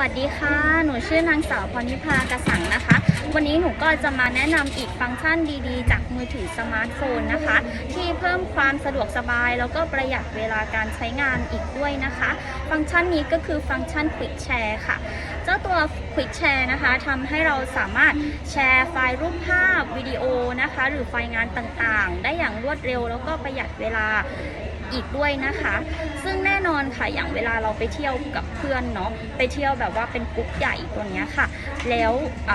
วัสดีค่ะ หนูชื่อนางสาวพรนิพากระสังนะคะ วันนี้หนูก็จะมาแนะนำอีกฟังก์ชันดีๆ จากมือถือสมาร์ทโฟนนะคะ ที่เพิ่มความสะดวกสบาย แล้วก็ประหยัดเวลาการใช้งานอีกด้วยนะคะ ฟังก์ชันนี้ก็คือฟังก์ชัน Quick Share ค่ะ เจ้าตัว Quick Share นะคะทำให้เราสามารถแชร์ไฟล์รูปภาพวิดีโอนะคะ หรือไฟล์งานต่างๆ ได้อย่างรวดเร็วแล้วก็ประหยัดเวลา อีกด้วยนะคะ ซึ่งแน่นอนค่ะอย่างเวลาเราไปเที่ยวกับเพื่อนเนาะไปเที่ยวแบบว่าเป็นกรุ๊ปใหญ่ตัวเนี้ยค่ะ แล้ว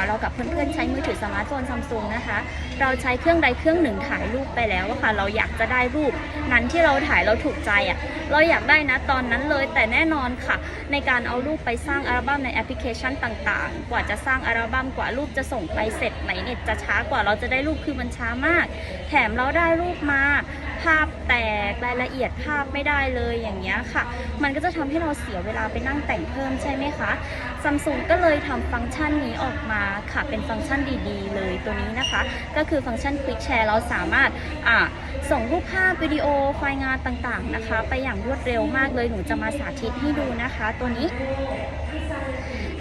เรากับเพื่อนๆใช้มือถือสมาร์ทโฟนซัมซุงนะคะ เราใช้เครื่องใดเครื่องหนึ่งถ่ายรูปไปแล้วอะค่ะ เราอยากจะได้รูปนั้นที่เราถ่ายเราถูกใจอะ่ะเราอยากได้นะตอนนั้นเลยแต่แน่นอนค่ะ ในการเอารูปไปสร้างอัลบั้มในแอปพลิเคชันต่างๆ กว่าจะสร้างอัลบั้มกว่ารูปจะส่งไปเสร็จไหนเน็ตจะช้ากว่าเราจะได้รูปคือมันช้ามาก แถมเราได้รูปมา ภาพแตกรายละเอียดภาพไม่ได้เลยอย่างเงี้ยค่ะ มันก็จะทำให้เราเสียเวลาไปนั่งแต่งเพิ่มใช่ไหมคะซัมซุงก็เลยทำฟังก์ชันนี้ออกมาค่ะ เป็นฟังก์ชันดีๆ เลยตัวนี้นะคะ ก็คือฟังก์ชัน Quick Share เราสามารถส่งรูปภาพวิดีโอไฟล์งานต่างๆนะคะ ไปอย่างรวดเร็วมากเลย หนูจะมาสาธิตให้ดูนะคะ ตัวนี้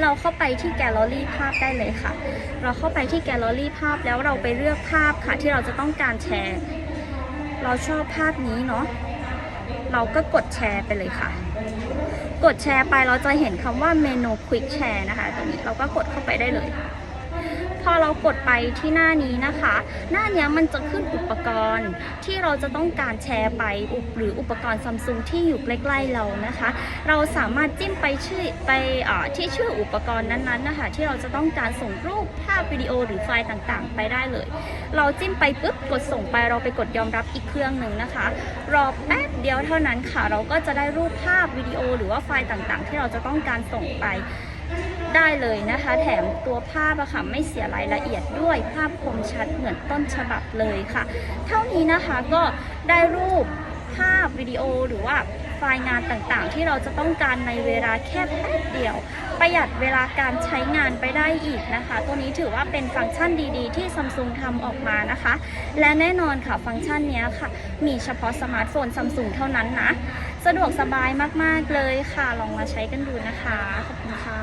เราเข้าไปที่แกลเลอรี่ภาพได้เลยค่ะ เราเข้าไปที่แกลเลอรี่ภาพแล้วเราไปเลือกภาพค่ะที่เราจะต้องการแชร์ เราชอบภาพนี้เนาะ เราก็กดแชร์ไปเลยค่ะ กดแชร์ไปเราจะเห็นคำว่าเมนู Quick Share นะคะตรงนี้เราก็กดเข้าไปได้เลย พอเรากดไปที่หน้านี้นะคะ หน้านี้มันจะขึ้นอุปกรณ์ที่เราจะต้องการแชร์ไปหรืออุปกรณ์ซัมซุงที่อยู่ใกล้ๆเรานะคะ เราสามารถจิ้มไปชื่อไปอที่ชื่ออุปกรณ์นั้นๆนะคะที่เราจะต้องการส่งรูปภาพวิดีโอหรือไฟล์ต่างๆ ไปได้เลย เราจิ้มไปปุ๊บกดส่งไปเราไปกดยอมรับอีกเครื่องหนึ่งนะคะ รอแป๊บเดียวเท่านั้นค่ะ เราก็จะได้รูปภาพวิดีโอหรือว่าไฟล์ต่างๆ ที่เราจะต้องการส่งไป ได้เลยนะคะ แถมตัวภาพอะค่ะไม่เสียรายละเอียดด้วยภาพคมชัดเหมือนต้นฉบับเลยค่ะ เท่านี้นะคะก็ได้รูปภาพวิดีโอหรือว่าไฟล์งานต่างๆ ที่เราจะต้องการในเวลาแค่แป๊บเดียว ประหยัดเวลาการใช้งานไปได้อีกนะคะ ตัวนี้ถือว่าเป็นฟังก์ชันดีๆ ที่ซัมซุงทำออกมานะคะ และแน่นอนค่ะฟังก์ชันนี้ค่ะ มีเฉพาะสมาร์ทโฟนซัมซุงเท่านั้นนะ สะดวกสบายมากๆเลยค่ะ ลองมาใช้กันดูนะคะ ขอบคุณค่ะ